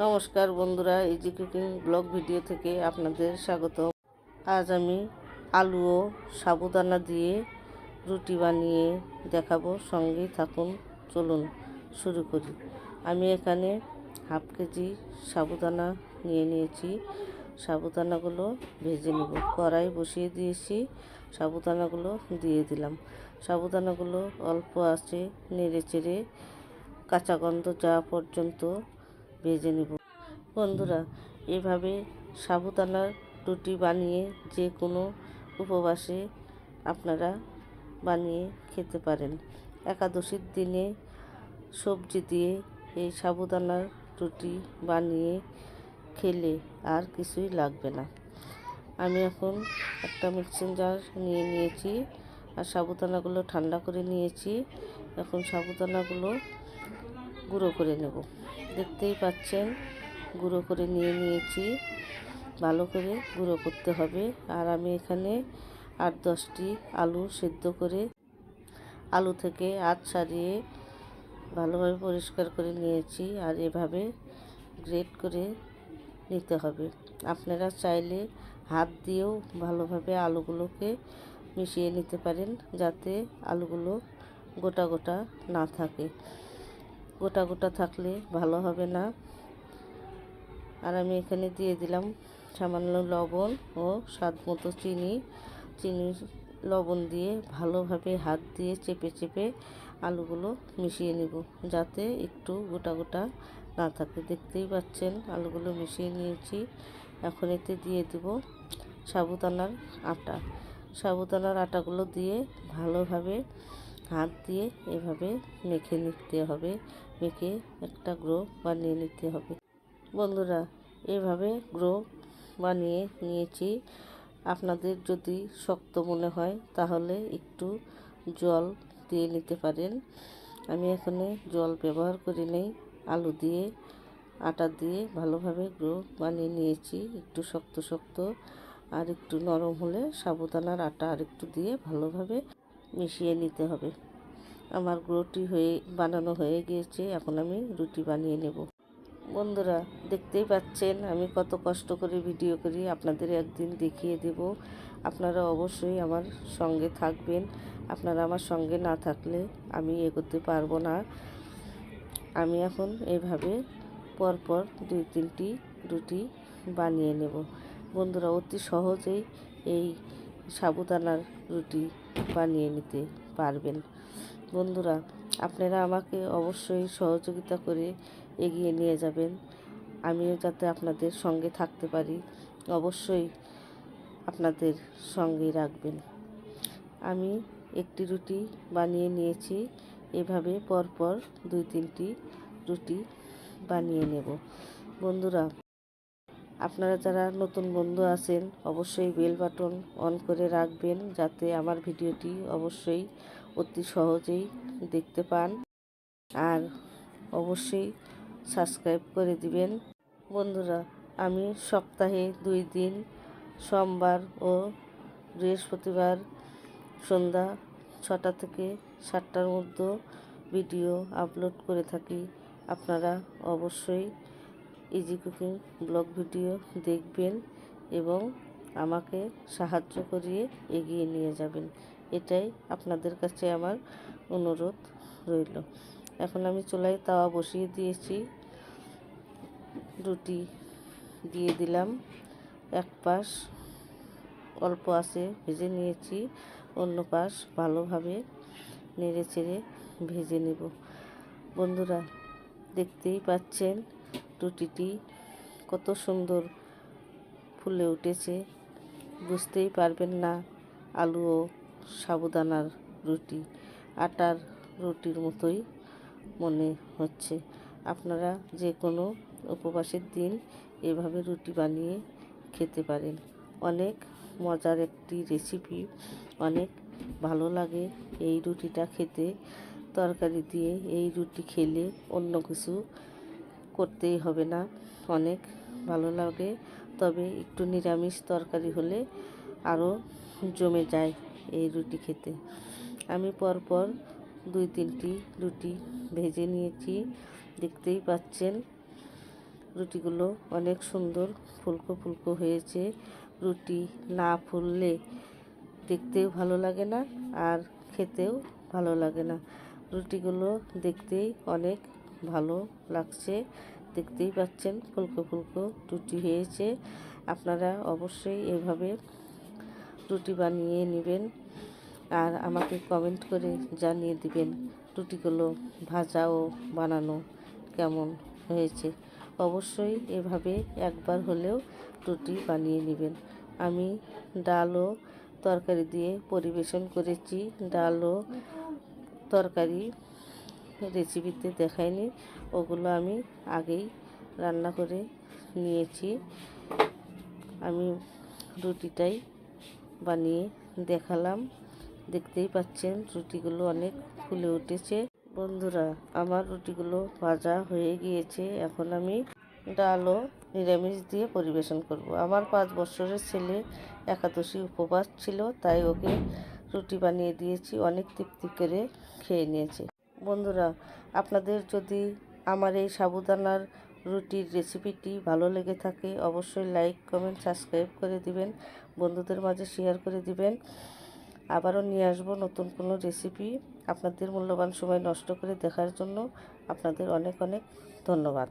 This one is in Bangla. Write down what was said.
নমস্কার বন্ধুরা ইজি কুকিং ব্লগ ভিডিও থেকে আপনাদের স্বাগত আজ আমি আলু ও সাবুদানা দিয়ে রুটি বানিয়ে দেখাবো। সঙ্গেই থাকুন, চলুন শুরু করি। আমি এখানে হাফ কেজি সাবুদানা নিয়ে নিয়েছি। সাবুদানাগুলো ভেজে নেব। কড়াই বসিয়ে দিয়েছি। সাবুদানাগুলো দিয়ে দিলাম। সাবুদানাগুলো অল্প আছে, নেড়ে চেড়ে কাঁচা গন্ধ যাওয়া পর্যন্ত ভেজে নেব। বন্ধুরা, এভাবে সাবুদানার রুটি বানিয়ে যে কোনো উপবাসে আপনারা বানিয়ে খেতে পারেন। একাদশীর দিনে সবজি দিয়ে এই সাবুদানার রুটি বানিয়ে খেলে আর কিছুই লাগবে না। আমি এখন একটা মিক্সিং জার নিয়ে নিয়েছি আর সাবুদানাগুলো ঠান্ডা করে নিয়েছি। এখন সাবুদানাগুলো গুঁড়ো করে নেব। দেখতেই পাচ্ছেন, গুঁড়ো করে নিয়ে নিয়েছি। ভালো করে গুঁড়ো করতে হবে। আর আমি এখানে আট দশটি আলু সেদ্ধ করে আলু থেকে আট ছাড়িয়ে ভালোভাবে পরিষ্কার করে নিয়েছি আর এভাবে গ্রেট করে নিতে হবে। আপনারা চাইলে হাত দিয়েও ভালোভাবে আলুগুলোকে মিশিয়ে নিতে পারেন যাতে আলুগুলো গোটা গোটা না থাকে। গোটা গোটা থাকলে ভালো হবে না। আর আমি এখানে দিয়ে দিলাম সামান্য লবণ ও স্বাদ মতো চিনি। চিনি লবণ দিয়ে ভালোভাবে হাত দিয়ে চেপে চেপে আলুগুলো মিশিয়ে নেব, যাতে একটু গোটা গোটা না থাকে। দেখতেই পাচ্ছেন, আলুগুলো মিশিয়ে নিয়েছি। এখন এতে দিয়ে দেব সাবুদানার আটা। সাবুদানার আটাগুলো দিয়ে ভালোভাবে হাত দিয়ে এভাবে মেখে নিতে হবে। মেখে একটা গ্রো বানিয়ে নিতে হবে। বন্ধুরা, এভাবে গ্রো বানিয়ে নিয়েছি। আপনাদের যদি শক্ত মনে হয়, তাহলে একটু জল দিয়ে নিতে পারেন। আমি এখানে জল ব্যবহার করি নেই। আলু দিয়ে, আটা দিয়ে ভালোভাবে গ্রো বানিয়ে নিয়েছি। একটু শক্ত শক্ত আর একটু নরম হলে সাবুদানার আটা আর একটু দিয়ে ভালোভাবে মিশিয়ে নিতে হবে। আমার গ্রোটি হয়ে, বানানো হয়ে গিয়েছে। এখন আমি রুটি বানিয়ে নেব। বন্ধুরা, দেখতেই পাচ্ছেন, আমি কত কষ্ট করে ভিডিও করি। আপনাদের একদিন দেখিয়ে দেব। আপনারা অবশ্যই আমার সঙ্গে থাকবেন। আপনারা আমার সঙ্গে না থাকলে আমি এগোতে পারব না। আমি এখন এইভাবে পরপর দুই তিনটি রুটি বানিয়ে নেব। বন্ধুরা, অতি সহজেই এই সাবুদানার রুটি বানিয়ে নিতে পারবেন। বন্ধুরা, আপনারা আমাকে অবশ্যই সহযোগিতা করে এগিয়ে নিয়ে যাবেন। আমিও যাতে আপনাদের সঙ্গে থাকতে পারি, অবশ্যই আপনাদের সঙ্গে রাখবেন। আমি একটি রুটি বানিয়ে নিয়েছি, এভাবে পরপর দুই তিনটি রুটি বানিয়ে নেব। বন্ধুরা, আপনারা যারা নতুন বন্ধু আছেন, অবশ্যই বেল বাটন অন করে রাখবেন, যাতে আমার ভিডিওটি অবশ্যই অতি সহজেই দেখতে পান। আর অবশ্যই সাবস্ক্রাইব করে দিবেন। বন্ধুরা, আমি সপ্তাহে দুই দিন, সোমবার ও বৃহস্পতিবার সন্ধ্যা ছটা থেকে সাতটার মধ্যে ভিডিও আপলোড করে থাকি। আপনারা অবশ্যই ইজি কুকিং ব্লগ ভিডিও দেখবেন এবং আমাকে সাহায্য করিয়ে এগিয়ে নিয়ে যাবেন। এটাই আপনাদের কাছে আমার অনুরোধ রইল। এখন আমি চুলায় তাওয়া বসিয়ে দিয়েছি। রুটি দিয়ে দিলাম। এক পাশ অল্প আছে ভেজে নিয়েছি, অন্য পাশ ভালোভাবে নেড়ে চেড়ে ভেজে নেব। বন্ধুরা, দেখতেই পাচ্ছেন রুটিটি কত সুন্দর ফুলে উঠেছে। বুঝতেই পারবেন না আলু ও সাবুদানার রুটি, আটার রুটির মতোই মনে হচ্ছে। আপনারা যে কোনো উপবাসের দিন এভাবে রুটি বানিয়ে খেতে পারেন। অনেক মজার একটি রেসিপি অনেক ভালো লাগে এই রুটিটা খেতে। তরকারি দিয়ে এই রুটি খেলে অন্য কিছু করতেই হবে না। অনেক ভালো লাগে, তবে একটু নিরামিষ তরকারি হলে আরও জমে যায়। এই রুটি খেতে। আমি পরপর দুই তিনটি রুটি ভেজে নিয়েছি। দেখতেই পাচ্ছেন, রুটিগুলো অনেক সুন্দর ফুলকো ফুলকো হয়েছে। রুটি না ফুললে দেখতেও ভালো লাগে না আর খেতেও ভালো লাগে না। রুটিগুলো দেখতেই অনেক ভালো লাগছে। দেখতেই পাচ্ছেন, ফুলকো ফুলকো রুটি হয়েছে। আপনারা অবশ্যই এভাবে রুটি বানিয়ে নেবেন আর আমাকে কমেন্ট করে জানিয়ে দিবেন রুটিগুলো ভাজা ও বানানো কেমন হয়েছে। অবশ্যই এভাবে একবার হলেও রুটি বানিয়ে নেবেন। আমি ডাল ও তরকারি দিয়ে পরিবেশন করেছি। ডাল ও তরকারি রেসিপিতে দেখাইনি। ওগুলো আমি আগেই রান্না করে নিয়েছি। আমি রুটিটাই বানিয়ে দেখালাম। দেখতেই পাচ্ছেন রুটিগুলো অনেক ফুলে উঠেছে। বন্ধুরা, আমার রুটিগুলো ভাজা হয়ে গিয়েছে। এখন আমি ডাল ও নিরামিষ দিয়ে পরিবেশন করব। আমার পাঁচ বছরের ছেলে একাদশী উপবাস ছিল, তাই ওকে রুটি বানিয়ে দিয়েছি। অনেক তৃপ্তি করে খেয়ে নিয়েছে। বন্ধুরা, আপনাদের যদি আমার এই সাবুদানার রুটির রেসিপিটি ভালো লেগে থাকে, অবশ্যই লাইক, কমেন্ট, সাবস্ক্রাইব করে দিবেন, বন্ধুদের মাঝে শেয়ার করে দিবেন। আবারও নিয়ে আসব নতুন কোনো রেসিপি আপনাদের মূল্যবান সময় নষ্ট করে দেখার জন্য। আপনাদের অনেক অনেক ধন্যবাদ।